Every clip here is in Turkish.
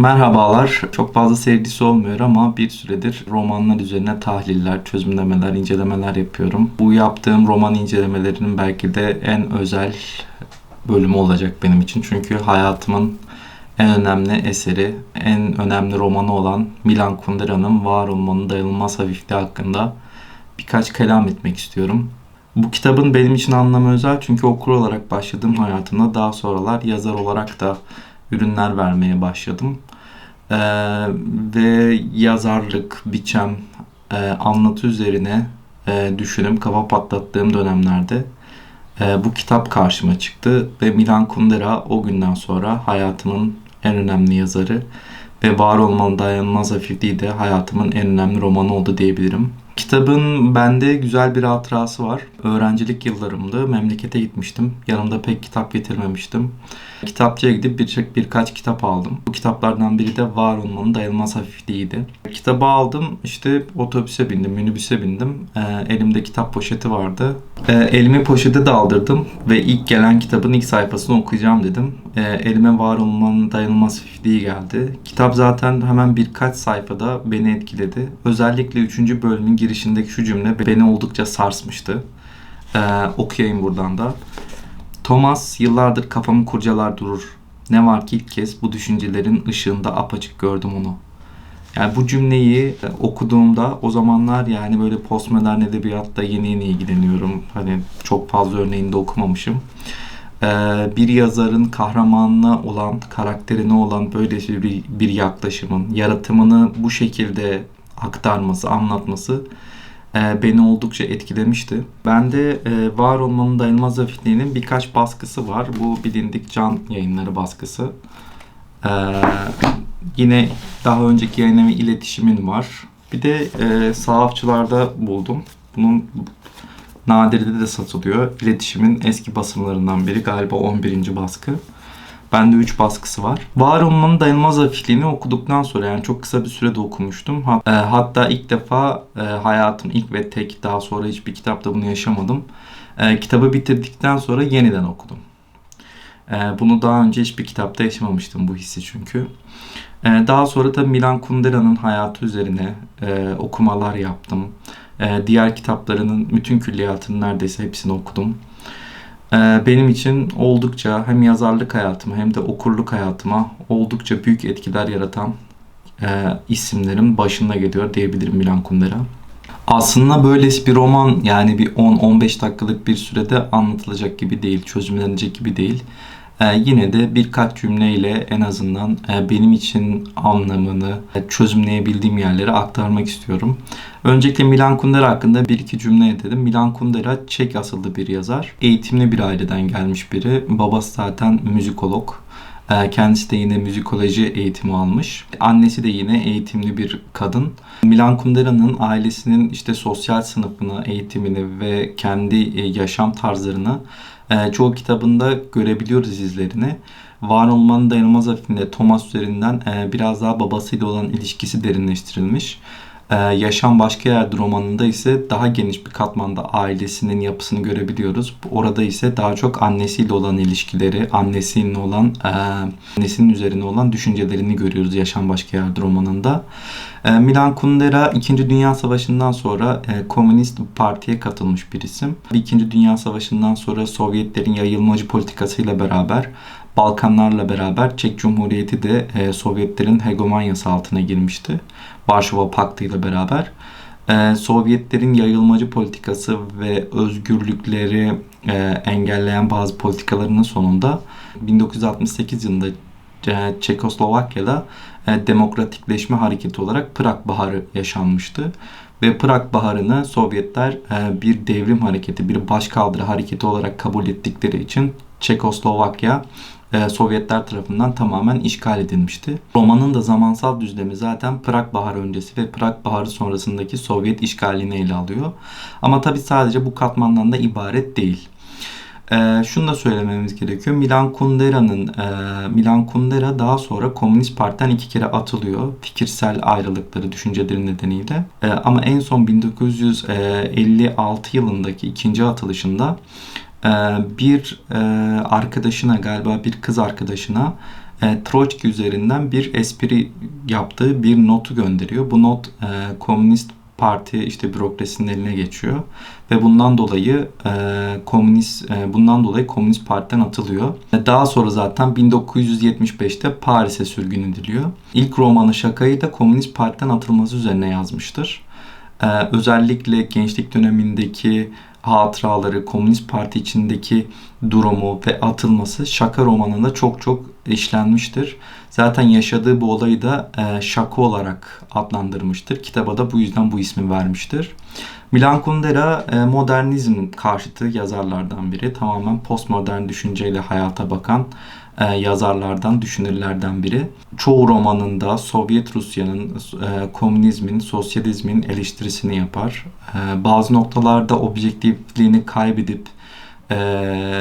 Merhabalar. Çok fazla sevgisi olmuyor ama bir süredir romanlar üzerine tahliller, çözümlemeler, incelemeler yapıyorum. Bu yaptığım roman incelemelerinin belki de en özel bölümü olacak benim için. Çünkü hayatımın en önemli eseri, en önemli romanı olan Milan Kundera'nın Var Olmanın Dayanılmaz Hafifliği hakkında birkaç kelam etmek istiyorum. Bu kitabın benim için anlamı özel çünkü okur olarak başladım hayatımda. Daha sonralar yazar olarak da ürünler vermeye başladım. Ee, ve yazarlık, biçem, e, anlatı üzerine e, düşünüp kafa patlattığım dönemlerde e, bu kitap karşıma çıktı ve Milan Kundera o günden sonra hayatımın en önemli yazarı ve var olmanın dayanılmaz hafifliği de hayatımın en önemli romanı oldu diyebilirim. Kitabın bende güzel bir hatırası var. Öğrencilik yıllarımda memlekete gitmiştim. Yanımda pek kitap getirmemiştim. Kitapçıya gidip bir, birkaç kitap aldım. Bu kitaplardan biri de Var Olmanın Dayanılmaz Hafifliği'ydi. Kitabı aldım, işte otobüse bindim, minibüse bindim. E, elimde kitap poşeti vardı. E, elime poşeti de aldırdım ve ilk gelen kitabın ilk sayfasını okuyacağım dedim. E, elime Var Olmanın Dayanılmaz Hafifliği geldi. Kitap zaten hemen birkaç sayfada beni etkiledi. Özellikle 3. bölümün girişindeki şu cümle beni oldukça sarsmıştı. E, okuyayım buradan da. Thomas yıllardır kafamı kurcalar durur. Ne var ki ilk kez bu düşüncelerin ışığında apaçık gördüm onu. Yani bu cümleyi e, okuduğumda o zamanlar yani böyle postmodern edebiyatta yeni yeni ilgileniyorum. Hani çok fazla örneğinde okumamışım. Ee, bir yazarın kahramanına olan, karakterine olan böyle bir, bir yaklaşımın, yaratımını bu şekilde aktarması, anlatması e, beni oldukça etkilemişti. Bende e, Var Olmanın Dayanılmaz Hafifliği'nin birkaç baskısı var. Bu bilindik can yayınları baskısı. E, yine daha önceki yayınlama iletişimin var. Bir de e, sahafçılarda buldum. Bunun nadirde de satılıyor. İletişimin eski basımlarından biri galiba 11. baskı. Bende 3 baskısı var. Var olmanın dayanılmaz hafifliğini okuduktan sonra yani çok kısa bir sürede okumuştum. E, hatta ilk defa e, hayatım ilk ve tek daha sonra hiçbir kitapta bunu yaşamadım. E, kitabı bitirdikten sonra yeniden okudum. Bunu daha önce hiçbir kitapta yaşamamıştım bu hissi çünkü. Daha sonra da Milan Kundera'nın hayatı üzerine okumalar yaptım. Diğer kitaplarının bütün külliyatını neredeyse hepsini okudum. Ee, benim için oldukça hem yazarlık hayatıma hem de okurluk hayatıma oldukça büyük etkiler yaratan e, isimlerin başında geliyor diyebilirim Milan Kundera. Aslında böylesi bir roman yani bir 10-15 dakikalık bir sürede anlatılacak gibi değil, çözümlenecek gibi değil. Ee, yine de birkaç cümleyle en azından e, benim için anlamını e, çözümleyebildiğim yerleri aktarmak istiyorum. Öncelikle Milan Kundera hakkında bir iki cümle edelim. Milan Kundera Çek asıllı bir yazar. Eğitimli bir aileden gelmiş biri. Babası zaten müzikolog. E, kendisi de yine müzikoloji eğitimi almış. Annesi de yine eğitimli bir kadın. Milan Kundera'nın ailesinin işte sosyal sınıfını, eğitimini ve kendi yaşam tarzlarını e, çoğu kitabında görebiliyoruz izlerini. Var olmanın dayanılmaz hafifinde Thomas üzerinden e, biraz daha babasıyla olan ilişkisi derinleştirilmiş. Ee, Yaşam Başka Yerde romanında ise daha geniş bir katmanda ailesinin yapısını görebiliyoruz. Orada ise daha çok annesiyle olan ilişkileri, annesinin olan e, annesinin üzerine olan düşüncelerini görüyoruz Yaşam Başka Yerde romanında. E, Milan Kundera 2. Dünya Savaşı'ndan sonra e, Komünist Parti'ye katılmış bir isim. 2. Dünya Savaşı'ndan sonra Sovyetlerin yayılmacı politikasıyla beraber Balkanlarla beraber Çek Cumhuriyeti de e, Sovyetlerin hegemonyası altına girmişti. Varşova Paktı ile beraber. E, Sovyetlerin yayılmacı politikası ve özgürlükleri e, engelleyen bazı politikalarının sonunda 1968 yılında e, Çekoslovakya'da e, demokratikleşme hareketi olarak Prag Baharı yaşanmıştı. Ve Prag Baharı'nı Sovyetler e, bir devrim hareketi, bir başkaldırı hareketi olarak kabul ettikleri için Çekoslovakya e, Sovyetler tarafından tamamen işgal edilmişti. Romanın da zamansal düzlemi zaten Prag Baharı öncesi ve Prag Baharı sonrasındaki Sovyet işgalini ele alıyor. Ama tabi sadece bu katmandan da ibaret değil. Ee, şunu da söylememiz gerekiyor. Milan Kundera'nın e, Milan Kundera daha sonra Komünist Parti'den iki kere atılıyor. Fikirsel ayrılıkları, düşünceleri nedeniyle. E, ama en son 1956 yılındaki ikinci atılışında bir e, arkadaşına galiba bir kız arkadaşına e, Troçki üzerinden bir espri yaptığı bir notu gönderiyor. Bu not e, Komünist Parti işte bürokrasinin eline geçiyor ve bundan dolayı e, komünist e, bundan dolayı Komünist Parti'den atılıyor. Daha sonra zaten 1975'te Paris'e sürgün ediliyor. İlk romanı Şakayı da Komünist Parti'den atılması üzerine yazmıştır. E, özellikle gençlik dönemindeki hatıraları, Komünist Parti içindeki durumu ve atılması şaka romanında çok çok işlenmiştir. Zaten yaşadığı bu olayı da e, şaka olarak adlandırmıştır. Kitaba da bu yüzden bu ismi vermiştir. Milan Kundera e, modernizm karşıtı yazarlardan biri. Tamamen postmodern düşünceyle hayata bakan e, yazarlardan, düşünürlerden biri. Çoğu romanında Sovyet Rusya'nın, e, komünizmin, sosyalizmin eleştirisini yapar. E, bazı noktalarda objektifliğini kaybedip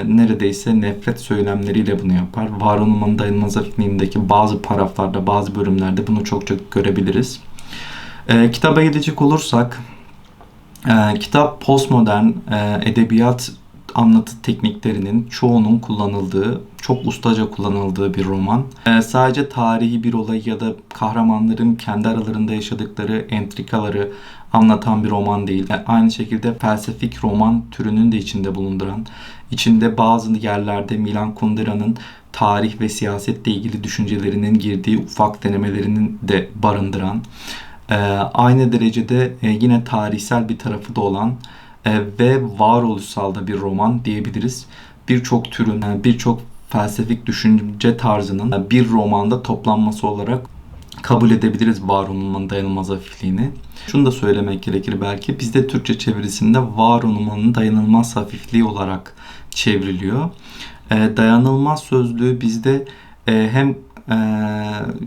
neredeyse nefret söylemleriyle bunu yapar. Var olmanın dayanılmaz filmindeki bazı paraflarda, bazı bölümlerde bunu çok çok görebiliriz. Kitaba gidecek olursak, kitap postmodern edebiyat anlatı tekniklerinin çoğunun kullanıldığı, çok ustaca kullanıldığı bir roman. Ee, sadece tarihi bir olay ya da kahramanların kendi aralarında yaşadıkları entrikaları anlatan bir roman değil. E, aynı şekilde felsefik roman türünün de içinde bulunduran, içinde bazı yerlerde Milan Kundera'nın tarih ve siyasetle ilgili düşüncelerinin girdiği ufak denemelerinin de barındıran, e, aynı derecede e, yine tarihsel bir tarafı da olan ve varoluşsal da bir roman diyebiliriz. Birçok türün, yani birçok felsefik düşünce tarzının bir romanda toplanması olarak kabul edebiliriz var olmanın dayanılmaz hafifliğini. Şunu da söylemek gerekir belki. Bizde Türkçe çevirisinde var olmanın dayanılmaz hafifliği olarak çevriliyor. E, dayanılmaz sözlüğü bizde e, hem e,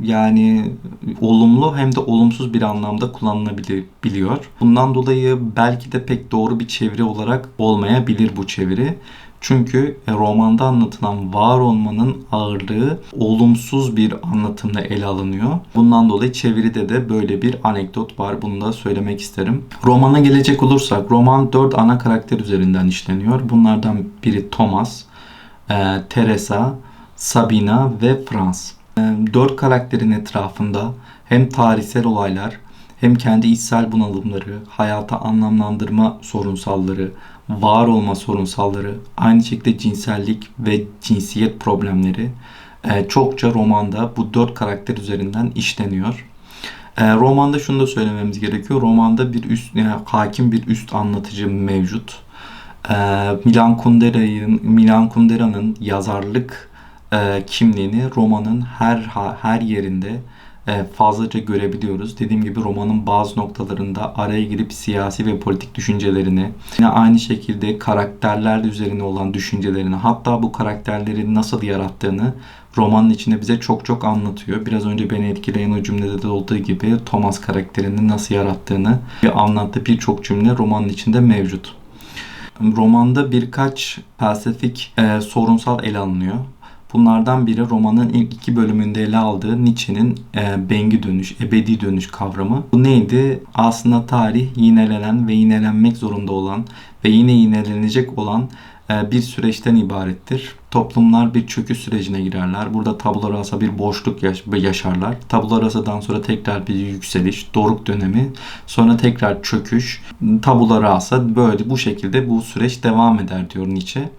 yani olumlu hem de olumsuz bir anlamda kullanılabiliyor. Bundan dolayı belki de pek doğru bir çeviri olarak olmayabilir bu çeviri. Çünkü romanda anlatılan var olmanın ağırlığı olumsuz bir anlatımla ele alınıyor. Bundan dolayı çeviride de böyle bir anekdot var. Bunu da söylemek isterim. Romana gelecek olursak roman dört ana karakter üzerinden işleniyor. Bunlardan biri Thomas, e, Teresa, Sabina ve Franz. Dört karakterin etrafında hem tarihsel olaylar hem kendi içsel bunalımları, hayata anlamlandırma sorunsalları, var olma sorunsalları, aynı şekilde cinsellik ve cinsiyet problemleri çokça romanda bu dört karakter üzerinden işleniyor. Romanda şunu da söylememiz gerekiyor. Romanda bir üst, yani hakim bir üst anlatıcı mevcut. Milan Kundera'nın Milan Kundera'nın yazarlık e, kimliğini romanın her her yerinde e, fazlaca görebiliyoruz. Dediğim gibi romanın bazı noktalarında araya girip siyasi ve politik düşüncelerini, yine aynı şekilde karakterler üzerine olan düşüncelerini, hatta bu karakterleri nasıl yarattığını romanın içinde bize çok çok anlatıyor. Biraz önce beni etkileyen o cümlede de olduğu gibi Thomas karakterini nasıl yarattığını ve anlattığı birçok cümle romanın içinde mevcut. Romanda birkaç felsefik e, sorunsal ele alınıyor. Bunlardan biri romanın ilk iki bölümünde ele aldığı Nietzsche'nin e, bengi dönüş, ebedi dönüş kavramı. Bu neydi? Aslında tarih yinelenen ve yinelenmek zorunda olan ve yine yinelenecek olan bir süreçten ibarettir. Toplumlar bir çöküş sürecine girerler. Burada tabula rasa bir boşluk yaş yaşarlar. Tabula rasadan sonra tekrar bir yükseliş, doruk dönemi, sonra tekrar çöküş. Tabula rasa böyle bu şekilde bu süreç devam eder diyor Nietzsche.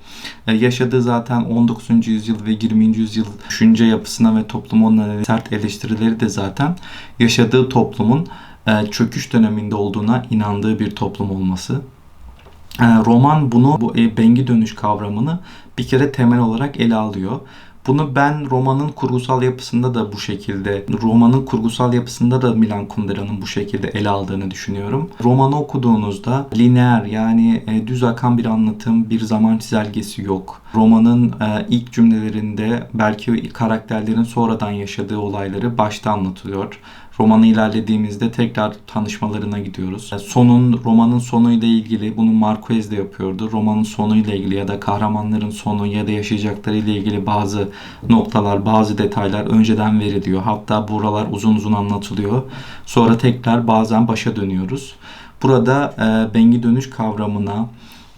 Ee, yaşadığı zaten 19. yüzyıl ve 20. yüzyıl düşünce yapısına ve toplumun sert eleştirileri de zaten yaşadığı toplumun e, çöküş döneminde olduğuna inandığı bir toplum olması. E, roman bunu bu e, bengi dönüş kavramını bir kere temel olarak ele alıyor. Bunu ben romanın kurgusal yapısında da bu şekilde, romanın kurgusal yapısında da Milan Kundera'nın bu şekilde ele aldığını düşünüyorum. Romanı okuduğunuzda lineer yani e, düz akan bir anlatım, bir zaman çizelgesi yok. Romanın e, ilk cümlelerinde belki karakterlerin sonradan yaşadığı olayları başta anlatılıyor romanı ilerlediğimizde tekrar tanışmalarına gidiyoruz. Sonun, romanın sonuyla ilgili bunu Marquez de yapıyordu. Romanın sonuyla ilgili ya da kahramanların sonu ya da yaşayacakları ile ilgili bazı noktalar, bazı detaylar önceden veriliyor. Hatta buralar uzun uzun anlatılıyor. Sonra tekrar bazen başa dönüyoruz. Burada e, bengi dönüş kavramına,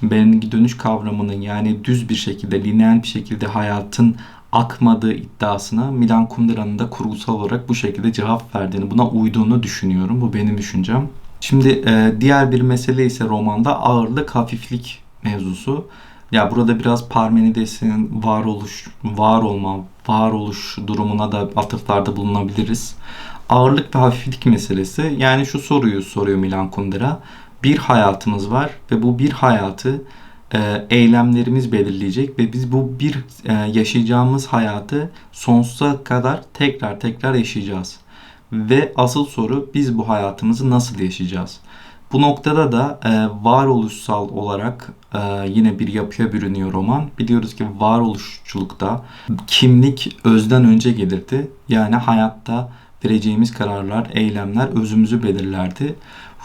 bengi dönüş kavramının yani düz bir şekilde, lineer bir şekilde hayatın akmadığı iddiasına Milan Kundera'nın da kurgusal olarak bu şekilde cevap verdiğini, buna uyduğunu düşünüyorum. Bu benim düşüncem. Şimdi e, diğer bir mesele ise romanda ağırlık, hafiflik mevzusu. Ya burada biraz Parmenides'in varoluş, var olma, varoluş durumuna da atıflarda bulunabiliriz. Ağırlık ve hafiflik meselesi. Yani şu soruyu soruyor Milan Kundera. Bir hayatımız var ve bu bir hayatı eylemlerimiz belirleyecek ve biz bu bir e, yaşayacağımız hayatı sonsuza kadar tekrar tekrar yaşayacağız. Ve asıl soru biz bu hayatımızı nasıl yaşayacağız? Bu noktada da e, varoluşsal olarak e, yine bir yapıya bürünüyor roman. Biliyoruz ki varoluşçulukta kimlik özden önce gelirdi. Yani hayatta vereceğimiz kararlar, eylemler özümüzü belirlerdi.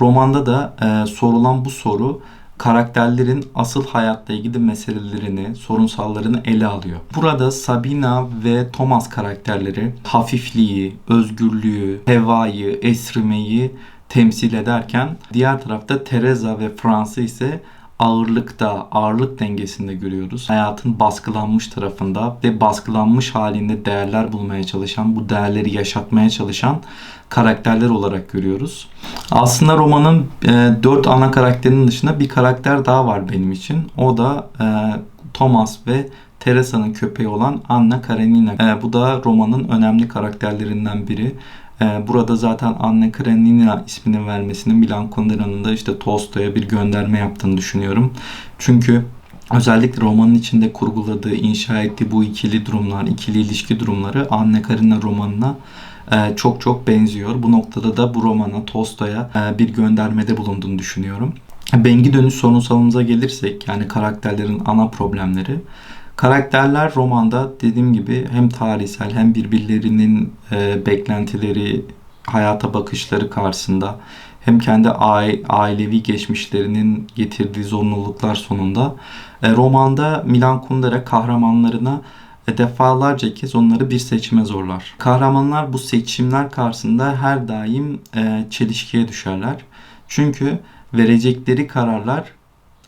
Romanda da e, sorulan bu soru karakterlerin asıl hayatta ilgili meselelerini, sorunsallarını ele alıyor. Burada Sabina ve Thomas karakterleri hafifliği, özgürlüğü, hevayı, esrimeyi temsil ederken diğer tarafta Teresa ve Fransa ise ağırlıkta, ağırlık dengesinde görüyoruz. Hayatın baskılanmış tarafında ve baskılanmış halinde değerler bulmaya çalışan, bu değerleri yaşatmaya çalışan karakterler olarak görüyoruz. Aslında romanın e, dört ana karakterinin dışında bir karakter daha var benim için. O da e, Thomas ve Teresa'nın köpeği olan Anna Karenina. E, bu da romanın önemli karakterlerinden biri. E, burada zaten Anna Karenina ismini vermesinin Milan Kundera'nın da işte Tolstoy'a bir gönderme yaptığını düşünüyorum. Çünkü özellikle romanın içinde kurguladığı, inşa ettiği bu ikili durumlar, ikili ilişki durumları Anne Karenina romanına e, çok çok benziyor. Bu noktada da bu romana Tolstoy'a e, bir göndermede bulunduğunu düşünüyorum. Bengi dönüş sorunsalımıza gelirsek yani karakterlerin ana problemleri Karakterler romanda dediğim gibi hem tarihsel hem birbirlerinin e, beklentileri, hayata bakışları karşısında hem kendi ailevi geçmişlerinin getirdiği zorunluluklar sonunda e, romanda Milan Kundera kahramanlarına e, defalarca kez onları bir seçime zorlar. Kahramanlar bu seçimler karşısında her daim e, çelişkiye düşerler. Çünkü verecekleri kararlar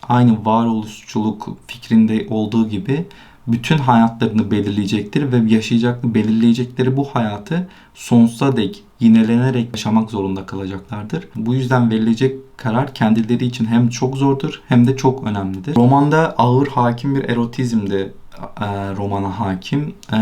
aynı varoluşçuluk fikrinde olduğu gibi bütün hayatlarını belirleyecektir ve yaşayacakları, belirleyecekleri bu hayatı sonsuza dek yinelenerek yaşamak zorunda kalacaklardır. Bu yüzden verilecek karar kendileri için hem çok zordur hem de çok önemlidir. Romanda ağır hakim bir erotizm de e, romana hakim. E,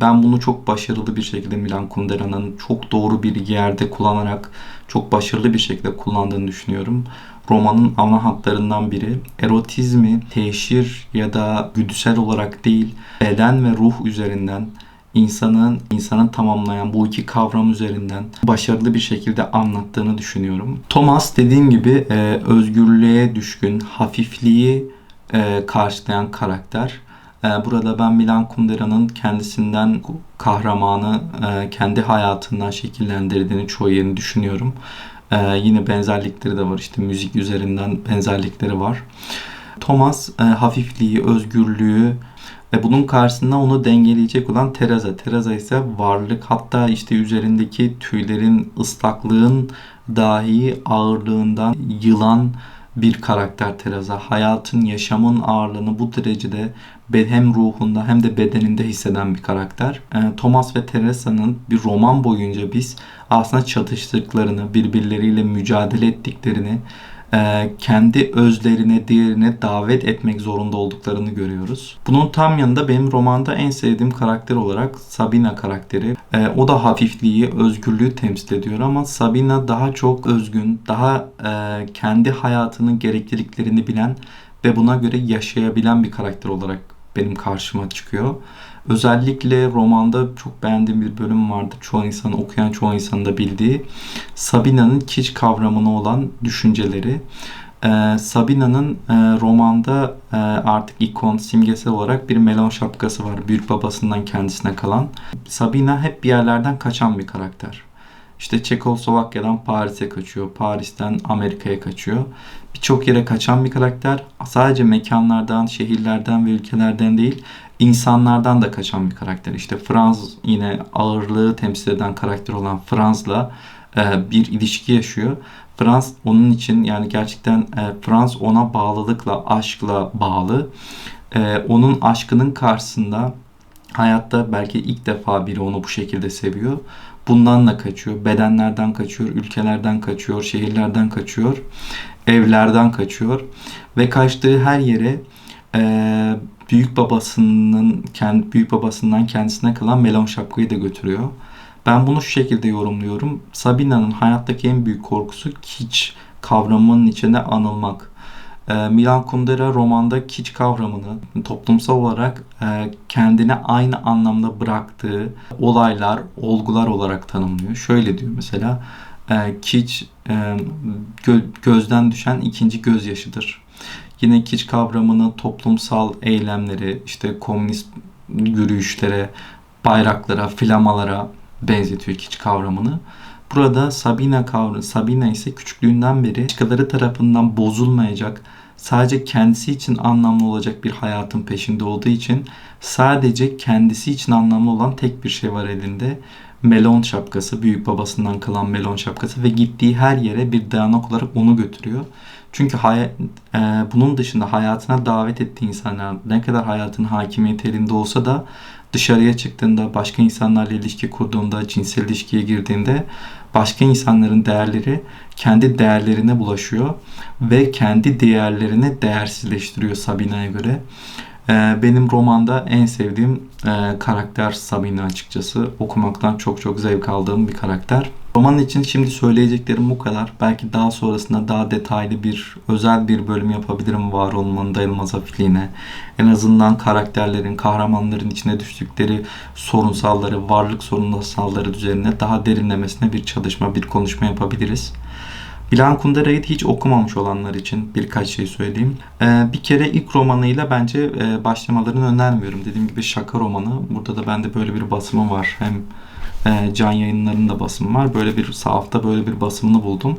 ben bunu çok başarılı bir şekilde Milan Kundera'nın çok doğru bir yerde kullanarak çok başarılı bir şekilde kullandığını düşünüyorum romanın ana hatlarından biri. Erotizmi teşhir ya da güdüsel olarak değil, beden ve ruh üzerinden insanın insanı tamamlayan bu iki kavram üzerinden başarılı bir şekilde anlattığını düşünüyorum. Thomas dediğim gibi e, özgürlüğe düşkün, hafifliği e, karşılayan karakter. E, burada ben Milan Kundera'nın kendisinden kahramanı e, kendi hayatından şekillendirdiğini çoğu yerini düşünüyorum. Ee, yine benzerlikleri de var. İşte müzik üzerinden benzerlikleri var. Thomas e, hafifliği, özgürlüğü ve bunun karşısında onu dengeleyecek olan Teresa. Teresa ise varlık hatta işte üzerindeki tüylerin ıslaklığın dahi ağırlığından yılan bir karakter Teresa. Hayatın, yaşamın ağırlığını bu derecede hem ruhunda hem de bedeninde hisseden bir karakter. E, Thomas ve Teresa'nın bir roman boyunca biz aslında çatıştıklarını, birbirleriyle mücadele ettiklerini, e, kendi özlerine, diğerine davet etmek zorunda olduklarını görüyoruz. Bunun tam yanında benim romanda en sevdiğim karakter olarak Sabina karakteri. E, o da hafifliği, özgürlüğü temsil ediyor ama Sabina daha çok özgün, daha e, kendi hayatının gerekliliklerini bilen ve buna göre yaşayabilen bir karakter olarak benim karşıma çıkıyor. Özellikle romanda çok beğendiğim bir bölüm vardı. Çoğu insan okuyan çoğu insanın da bildiği. Sabina'nın kiç kavramına olan düşünceleri. Ee, Sabina'nın e, romanda e, artık ikon, simgesel olarak bir melon şapkası var. Büyük babasından kendisine kalan. Sabina hep bir yerlerden kaçan bir karakter. İşte Çekoslovakya'dan Paris'e kaçıyor. Paris'ten Amerika'ya kaçıyor. Birçok yere kaçan bir karakter. Sadece mekanlardan, şehirlerden ve ülkelerden değil, insanlardan da kaçan bir karakter. İşte Franz yine ağırlığı temsil eden karakter olan Franz'la e, bir ilişki yaşıyor. Franz onun için yani gerçekten e, Franz ona bağlılıkla, aşkla bağlı. E, onun aşkının karşısında Hayatta belki ilk defa biri onu bu şekilde seviyor. Bundan da kaçıyor. Bedenlerden kaçıyor, ülkelerden kaçıyor, şehirlerden kaçıyor, evlerden kaçıyor. Ve kaçtığı her yere eee, büyük babasının kendi büyük babasından kendisine kalan melon şapkayı da götürüyor. Ben bunu şu şekilde yorumluyorum. Sabina'nın hayattaki en büyük korkusu kiç kavramının içinde anılmak. Ee, Milan Kundera romanda kiç kavramını toplumsal olarak e, kendine aynı anlamda bıraktığı olaylar, olgular olarak tanımlıyor. Şöyle diyor mesela, e, kiç e, gö- gözden düşen ikinci gözyaşıdır. Yine kiç kavramını toplumsal eylemleri, işte komünist yürüyüşlere, bayraklara, flamalara benzetiyor kiç kavramını. Burada Sabina kavramı, Sabina ise küçüklüğünden beri başkaları tarafından bozulmayacak, sadece kendisi için anlamlı olacak bir hayatın peşinde olduğu için sadece kendisi için anlamlı olan tek bir şey var elinde. Melon şapkası, büyük babasından kalan melon şapkası ve gittiği her yere bir dayanak olarak onu götürüyor. Çünkü hay- e, bunun dışında hayatına davet ettiği insanlar ne kadar hayatın hakimiyeti elinde olsa da dışarıya çıktığında, başka insanlarla ilişki kurduğunda, cinsel ilişkiye girdiğinde başka insanların değerleri kendi değerlerine bulaşıyor ve kendi değerlerini değersizleştiriyor Sabina'ya göre. Ee, Benim romanda en sevdiğim e, karakter Sabina açıkçası. Okumaktan çok çok zevk aldığım bir karakter. Roman için şimdi söyleyeceklerim bu kadar. Belki daha sonrasında daha detaylı bir, özel bir bölüm yapabilirim var olmanın dayanılmaz hafifliğine. En azından karakterlerin, kahramanların içine düştükleri sorunsalları, varlık sorunsalları üzerine daha derinlemesine bir çalışma, bir konuşma yapabiliriz. Milan Kundera'yı hiç okumamış olanlar için birkaç şey söyleyeyim. Ee, bir kere ilk romanıyla bence e, başlamalarını önermiyorum. Dediğim gibi şaka romanı. Burada da bende böyle bir basımı var. Hem e, can yayınlarının da basımı var. Böyle bir sahafta böyle bir basımını buldum.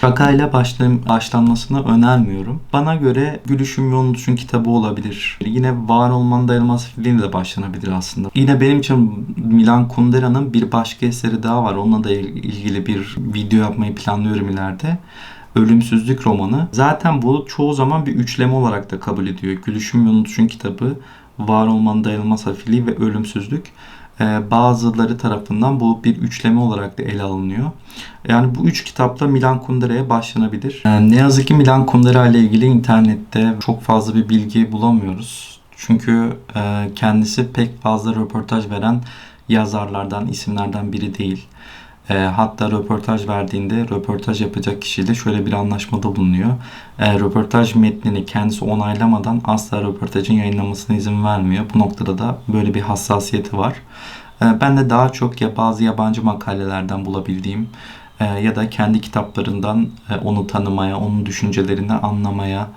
Şakayla başlam başlanmasını önermiyorum. Bana göre Gülüşüm Yolun Düşün kitabı olabilir. Yine Var Olmanın Dayanılmaz filmiyle de başlanabilir aslında. Yine benim için Milan Kundera'nın bir başka eseri daha var. Onunla da il- ilgili bir video yapmayı planlıyorum ileride. Ölümsüzlük romanı. Zaten bu çoğu zaman bir üçleme olarak da kabul ediyor. Gülüşüm Yolun Düşün kitabı, Var Olmanın Dayanılmaz Hafifliği ve Ölümsüzlük. Ee, bazıları tarafından bu bir üçleme olarak da ele alınıyor. Yani bu üç kitapla Milan Kundera'ya başlanabilir. Ee, ne yazık ki Milan Kundera ile ilgili internette çok fazla bir bilgi bulamıyoruz. Çünkü e, kendisi pek fazla röportaj veren yazarlardan, isimlerden biri değil. E, hatta röportaj verdiğinde röportaj yapacak kişiyle şöyle bir anlaşmada bulunuyor. E, röportaj metnini kendisi onaylamadan asla röportajın yayınlamasına izin vermiyor. Bu noktada da böyle bir hassasiyeti var. E, ben de daha çok ya bazı yabancı makalelerden bulabildiğim e, ya da kendi kitaplarından e, onu tanımaya, onun düşüncelerini anlamaya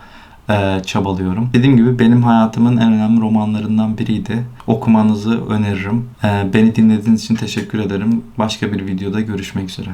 e, çabalıyorum. Dediğim gibi benim hayatımın en önemli romanlarından biriydi. Okumanızı öneririm. E, beni dinlediğiniz için teşekkür ederim. Başka bir videoda görüşmek üzere.